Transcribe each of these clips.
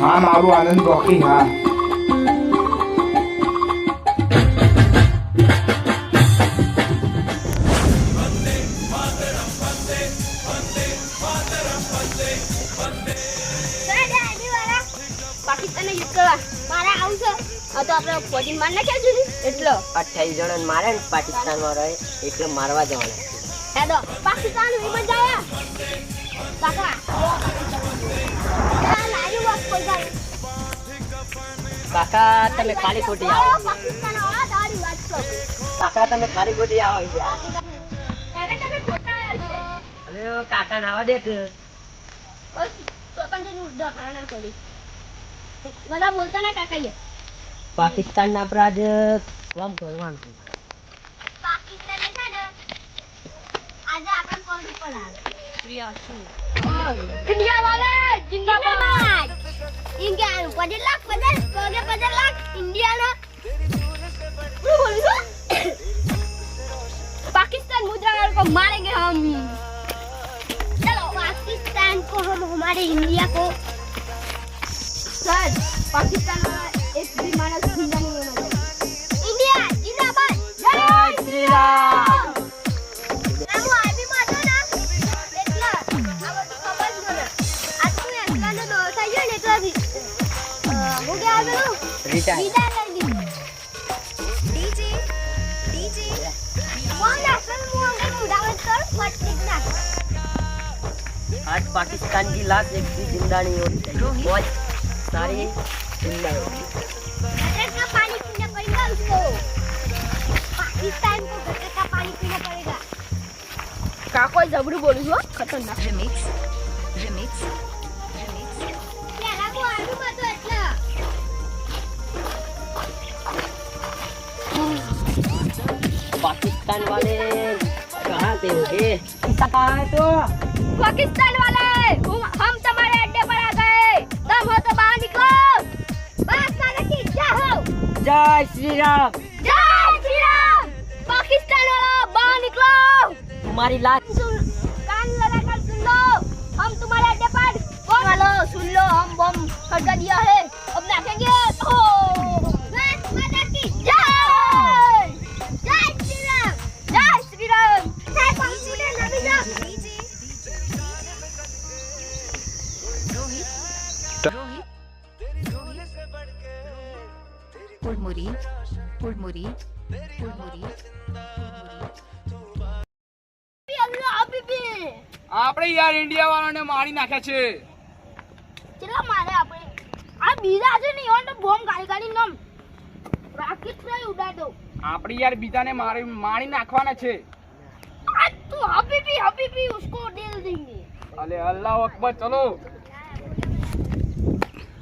હા મારું આનંદ રોકી હા. પાકિસ્તાનને યુદ્ધ કરવા. મારે આવું છે આપણે ફોજી માર નાખ્યા એટલો. અઠ્યાવીસ જણા મારે ને પાકિસ્તાનમાં રહે એટલે મારવા જવાના. હેડો પાકિસ્તાન કાકા તમે ખાલી ખોટી આવો. કાકા તમે ખાલી ખોટી આવો કાકા તમે ખોટા છે. અરે કાકા નાવા દે કે. પાકિસ્તાન ના અપરાધ કોમ કરવાનું પાકિસ્તાન આજે આપણે કોણ ઉપર આવે. ઇન્ડિયા વાલે જિંદાબાદ. ఇంకా పది లాక్ పది పోగే పది లాక్ ఇండియాలో पाकिस्तान मुद्रा को मारेंगे हम चलो पाकिस्तान को हम हमारे इंडिया को सर पाकिस्तान एक भी मानस હું કે આ પેલું રિટાયર વિદાય લઈ લીધી ડીજે ડીજે કોણ નાખે હું અંગે ઉડાવત કર ફટ નાખ आज पाकिस्तान की लाश एक भी जिंदा नहीं होनी चाहिए बहुत सारी जिंदा होगी गटर का पानी पीना पड़ेगा उसको पाकिस्तान को गटर का पानी पीना पड़ेगा કાકો જબરું બોલું છું હો, ખતરનાક Remix. Remix. पाकिस्तान वाले कहाँ पे होंगे कहाँ है तो? पाकिस्तान वाले हम तुम्हारे अड्डे पर आ गए। तुम हो तो बाहर निकलो। साले की जय हो? जय श्री राम। जय श्री राम। पाकिस्तान वाला बाहर निकलो। तुम्हारी लाश सुन कान लगाकर सुन लो। हम तुम्हारे अड्डे पर बम सुन लो हम बम खड़का दिया है। આપણે યાર ઇન્ડિયા વાળાને મારી નાખ્યા છે કેટલા મારે આપણે આ બીજા છે ને એવા તો બોમ્બ ગાડી ગાડી નમ રાકેટ થી ઉડા દો આપણે યાર બીજાને મારી મારી નાખવાના છે આ તું હબીબી હબીબી ઉસકો દિલ દેંગે અલે અલ્લાહ અકબર ચલો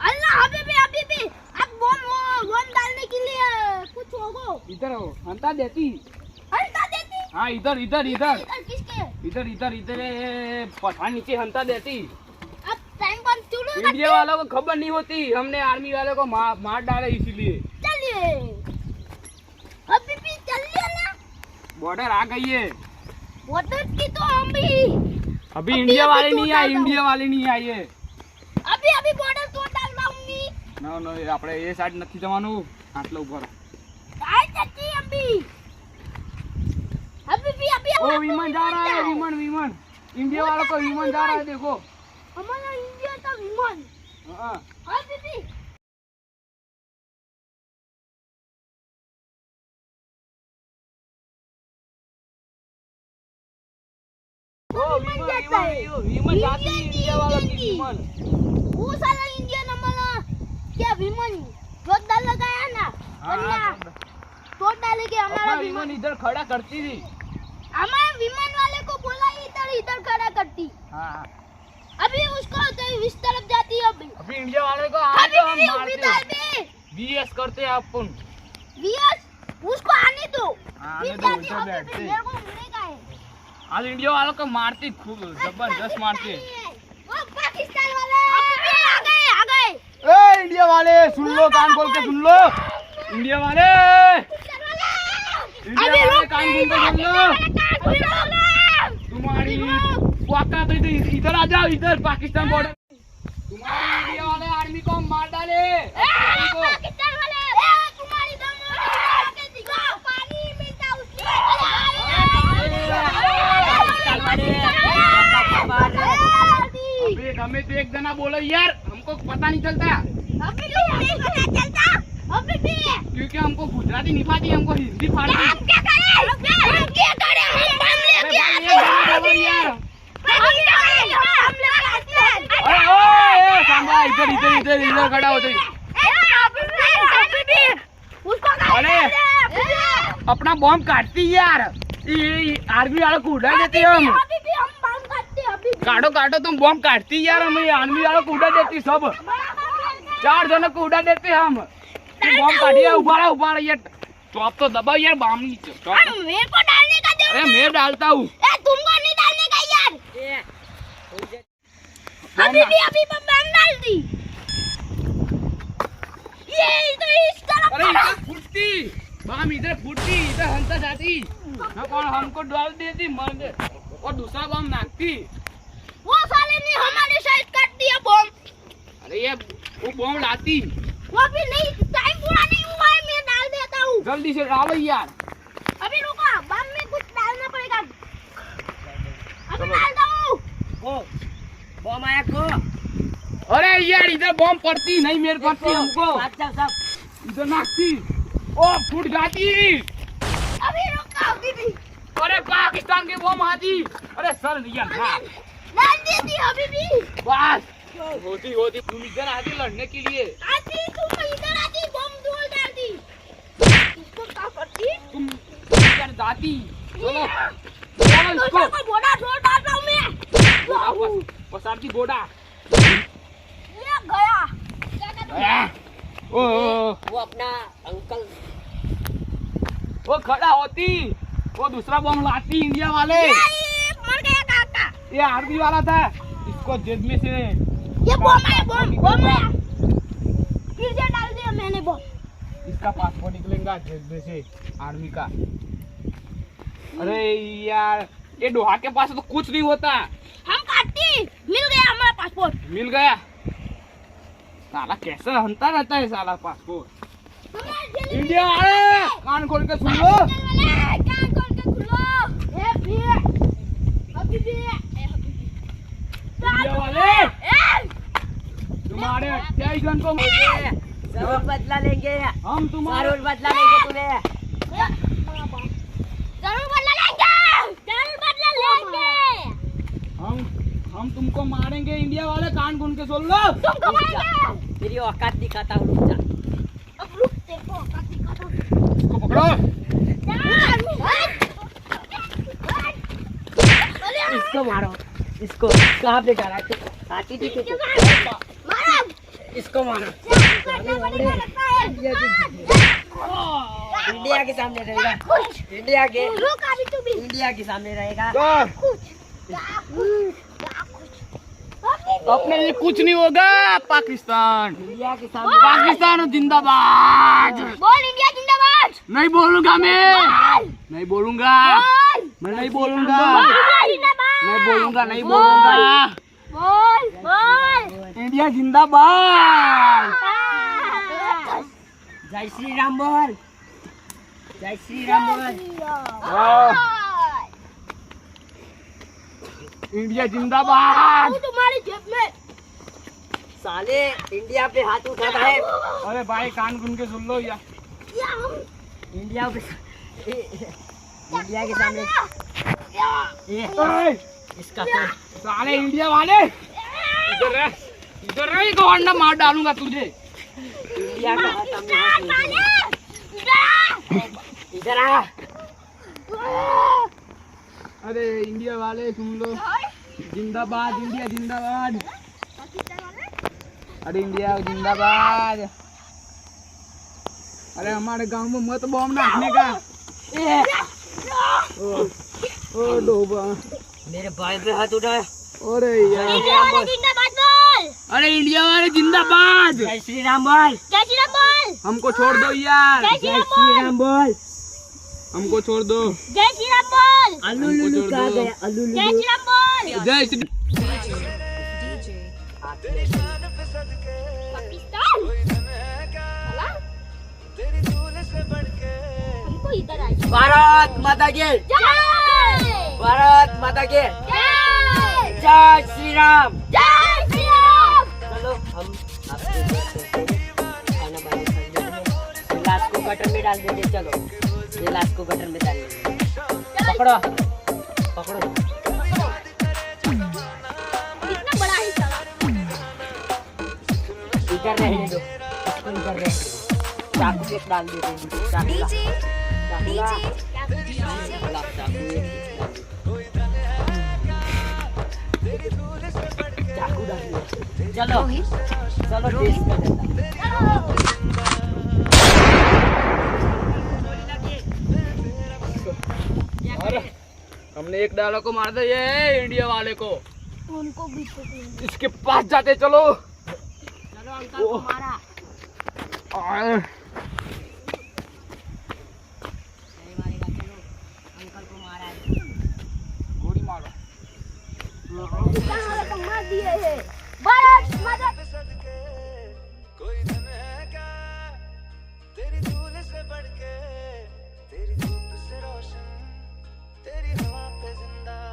अल्लाह हबीबी हबीबी अब बम वो बम डालने के लिए कुछ होगो इधर हो हंता देती हल्का देती हाँ इधर इधर इधर इधर किसके इधर इधर इधर ये पठान नीचे हंता देती अब टाइम बम शुरू इंडिया वालों को खबर नहीं होती हमने आर्मी वालों को मार मार डाला इसीलिए चलिए हबीबी चलिए ना बॉर्डर आ गई है बॉर्डर की तो हम भी अभी अभी इंडिया अभी वाले तो नहीं आए डाल दो। इंडिया वाले नहीं आई है अभी अभी बॉर्डर तो डाल दूंगी ના ના આપણે એ સાઈડ નથી જવાનું આટલા ઉપર आई चाची अभी हबीबी अभी ओ विमान जा रहा है विमान विमान इंडिया वालों को विमान जा रहा है देखो हमारा इंडिया का विमान हाँ हबीबी ओ विमान विमान विमान जाती है इंडिया वालों की विमान वो साला इंडिया हमारा क्या विमान जोत डाल लगाया ना वरना हाँ, तोड़ डालेंगे हमारा विमान इधर खड़ा करती थी। हमारे विमान वाले को बोला इधर इधर खड़ा करती। हाँ। अभी उसको तो इस तरफ़ जाती है अभी। अभी इंडिया वाले को अभी आगे हम मारते बीएस करते हैं अपन वियस उसको आने दो। हाँ, फिर जाती उधर अभी मेरे को उड़ने का है। आज इंडिया वालों को मारती खूब ज़बरदस्त मारती वो पाकिस्तान वाले आ गए आ गए। ए इंडिया वाले सुन लो कान खोल के सुन लो। इंडिया वाले! तुम्हारी वाका तो इधर आ जाओ इधर पाकिस्तान बॉर्डर तुम्हारी इंडिया वाले आर्मी को मार डाले पाकिस्तान वाले तुम्हारी दम पानी मिलता उसके हमें तो एक जना बोलो यार हमको पता नहीं चलता क्योंकि हमको गुजराती नहीं पाती हमको हिंदी फाड़ती हम क्या करें हम क्या करें हम बम लेके अरे आते भाई, ये हैं गाना गाओ यार हम क्या करें हम लेके आते हैं अरे ओए ए, सांबा इधर इधर इधर इधर खड़ा हो जाइए ए, अभी भी अभी भी उसको अरे! अपना बॉम्ब काटती है यार ये आर्मी वालों को उड़ा देते हम अभी भी हम बम करते हैं अभी भी काटो काटो तुम बॉम्ब काटती है यार हम ये आर्मी वालों को उड़ा देती सब चार जनों को उड़ा देते हम तुम बॉम्ब काटिए उबारा उबारा ये चौप तो दबाओ यार बॉम्ब नहीं चौप अब मेरे को डालने का दो अरे मैं डालता हूँ ए तुमको नहीं डालने का यार ये हो जाए। अभी भी अभी बम बम डाल दी ये तो इस तरफ अरे करो। इधर फूटती बम इधर फूटती इधर हंसा जाती ना कौन हमको डाल देती मर दे और दूसरा बम नाकती वो साले ने हमारे साइड काट दिया बम अरे ये वो बम लाती वो भी नहीं जल्दी से डालो यार अभी रुको बम में कुछ डालना पड़ेगा अभी डालता हूँ को बम आया को अरे यार इधर बम पड़ती नहीं मेरे पड़ती हमको भाग जाओ सब इधर नाकती ओ फूट जाती अभी रुको अभी भी अरे पाकिस्तान के बम आती अरे सर लिया ना डाल दी थी अभी भी बस होती होती तुम इधर आती लड़ने के लिए आती तुम इधर आती बम दूर डालती इसको क्या करती तुम इधर जाती चलो चलो तो इसको। इसको छोड़ डाल रहा हूँ मैं। बोड़ा पसारती बोड़ा ये गया। क्या ओ, ओ, ओ, वो अपना अंकल। वो खड़ा होती। वो दूसरा बम लाती इंडिया वाले। मर गया काका। ये आर्मी वाला था। इसको जेब में से ये बम है बम। बम है। फिर से डाल दिया मैंने बम। इसका पासपोर्ट निकलेगा में से आर्मी का। अरे यार ये डोहा के पास तो कुछ नहीं होता। हम काटती मिल गया हमारा पासपोर्ट मिल गया। साला कैसे हंता रहता है साला पासपोर्ट इंडिया वाले कान खोल के सुन लो। कान खोल के खुलो ए फिर अभी भी ए, अभी भी। इंडिया वाले। ए, तुम्हारे अट्ठाईस जन को ज़रूर बदला लेंगे। हम तुम्हारे ज़रूर बदला लेंगे तुम्हें। ज़रूर बदला लेंगे। ज़रूर बदला लेंगे। हम हम तुमको मारेंगे इंडिया वाले कान खोल के सुन लो तुमको मारेंगे। मेरी औकात दिखाता हूँ रुक जा। अब रुक तेरे को औकात दिखाता हूँ। इसको पकड़ो। इसको मारो। इसको कहाँ पे काटी थी तू इसको मारो। इंडिया के सामने रहेगा। इंडिया के इंडिया के सामने रहेगा। अपने लिए कुछ नहीं होगा पाकिस्तान। इंडिया के सामने पाकिस्तान जिंदाबाद। बोल इंडिया जिंदाबाद। नहीं बोलूँगा मैं। नहीं बोलूँगा। मैं नहीं बोलूँगा। नहीं बोलूँगा नहीं बोलूँगा। बोल बोल। इंडिया जिंदाबाद। जय श्री राम बोल। जय श्री राम बोल। इंडिया जिंदाबाद। तुम्हारी जेब में साले इंडिया पे हाथ उठाता है। अरे भाई कान सुन के सुन लो या। या। हम इंडिया पे इंडिया के सामने ये। इसका साले इंडिया वाले। इधर रह इधर रह अंडा मार डालूँगा तुझे। इंडिया का हाथ सामने हाथ उठा। इधर आ अरे इंडिया वाले सुन लो जिंदाबाद इंडिया जिंदाबाद अरे इंडिया जिंदाबाद अरे हमारे गांव में मत बम नाचने का ये ओ, ओ डोबा मेरे भाई पे हाथ उठा अरे यार जिंदाबाद बोल अरे इंडिया वाले जिंदाबाद जय श्री राम बोल जय श्री राम बोल हमको छोड़ दो यार। जय श्री राम बोल। हमको छोड़ दो। जय श्री राम बोल अलू लुलू गया? अलू जय श्री राम बोल। जय श्री भारत माता की। जय। भारत माता की। जय। जय श्री राम जय श्री राम चलो हम को गटर में डाल देंगे चलो। गिलास को गटर में डाल देंगे पकड़ो। पकड़ो। कितना बड़ा है इधर रहने दो। इसको इधर रहने दो। चाकू से डाल देते हैं। चाकू डीजे चाकू एक डाल चलो। चलो टेस्ट कर देता हमने एक डाला को मार दिया ये इंडिया वाले को। उनको भी इसके पास जाते चलो। चलो अंकल कोई से तेरी धूप से रोशन तेरी And the